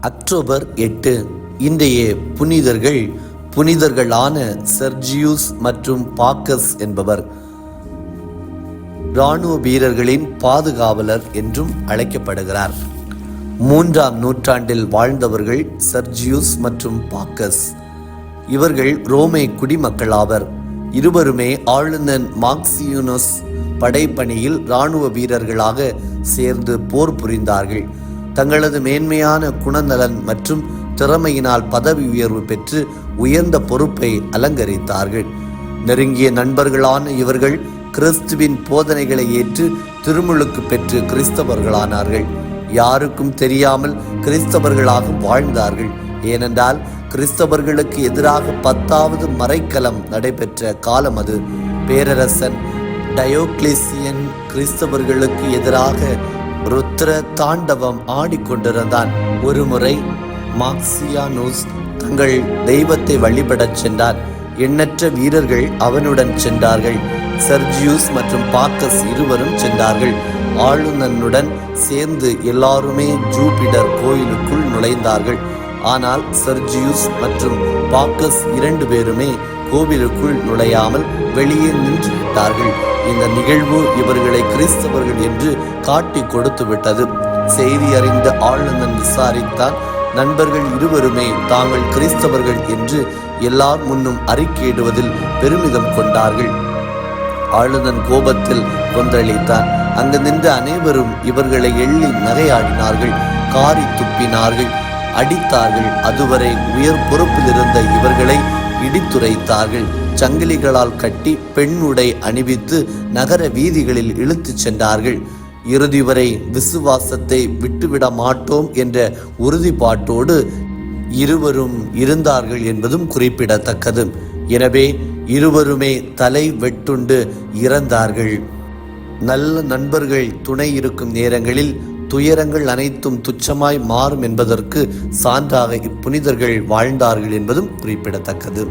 October எட்டு இன்றைய புனிதர்கள் புனிதர்களான செர்ஜியூஸ் மற்றும் பாக்கஸ் என்பவர். இராணுவ வீரர்களின் பாதுகாவலர் என்றும் அழைக்கப்படுகிறார். மூன்றாம் நூற்றாண்டில் வாழ்ந்தவர்கள் சர்ஜியூஸ் மற்றும் பாக்கஸ். இவர்கள் ரோமே குடிமக்களாவர் இருவருமே ஆளுநன் மார்க்சியூனஸ் படைப்பணியில் இராணுவ வீரர்களாக சேர்ந்து போர் புரிந்தார்கள். தங்களது மேன்மையான குணநலன் மற்றும் திறமையினால் பதவி உயர்வு பெற்று உயர்ந்த பொறுப்பை அலங்கரித்தார்கள். நெருங்கிய நண்பர்களான இவர்கள் கிறிஸ்துவின் போதனைகளை ஏற்று திருமுழுக்கு பெற்று கிறிஸ்தவர்களானார்கள். யாருக்கும் தெரியாமல் கிறிஸ்தவர்களாக வாழ்ந்தார்கள். ஏனென்றால் கிறிஸ்தவர்களுக்கு எதிராக பத்தாவது மறைக்கலம் நடைபெற்ற காலம் அது. பேரரசன் டயோக்ளேசியன் கிறிஸ்தவர்களுக்கு எதிராக ருத்ர தாண்டவம் ஆடிக்கொண்டிருந்தான். ஒருமுறை மார்க்சியானோஸ் தங்கள் தெய்வத்தை வழிபடச் சென்றார். எண்ணற்ற வீரர்கள் அவனுடன் சென்றார்கள். சர்ஜியூஸ் மற்றும் பார்க்கஸ் இருவரும் சென்றார்கள். ஆளுநனுடன் சேர்ந்து எல்லாருமே ஜூபிடர் கோயிலுக்குள் நுழைந்தார்கள். ஆனால் சர்ஜியூஸ் மற்றும் பாக்கஸ் இரண்டு பேருமே கோவிலுக்குள் நுழையாமல் வெளியே நின்று விட்டார்கள் இந்த நிகழ்வு இவர்களை கிறிஸ்தவர்கள் என்று காட்டி கொடுத்து விட்டது. செய்தி அறிந்த ஆளுநன் விசாரித்தான் நண்பர்கள் இருவருமே தாங்கள் கிறிஸ்தவர்கள் என்று எல்லார் முன்னும் அறிக்கையிடுவதில் பெருமிதம் கொண்டார்கள். ஆளுநன் கோபத்தில் கொந்தளித்தான் அங்கு நின்ற அனைவரும் இவர்களை எள்ளி நகையாடினார்கள் காரி துப்பினார்கள் அடித்தார்கள். அதுவரை உயர் பொறுப்பில் இருந்த இவர்களை இடித்துரைத்தார்கள். சங்கிலிகளால் கட்டி பெண் உடை அணிவித்து நகர வீதிகளில் இழுத்துச் சென்றார்கள். இறுதி வரை விசுவாசத்தை விட்டுவிட மாட்டோம் என்ற உறுதிப்பாட்டோடு இருவரும் இருந்தார்கள் என்பதும் குறிப்பிடத்தக்கது. எனவே இருவருமே தலை வெட்டுண்டு இறந்தார்கள். நல்ல நண்பர்கள் துணை இருக்கும் நேரங்களில் துயரங்கள் அனைத்தும் துச்சமாய் மாறும் என்பதற்கு சான்றாக இப்புனிதர்கள் வாழ்ந்தார்கள் என்பதும் குறிப்பிடத்தக்கது.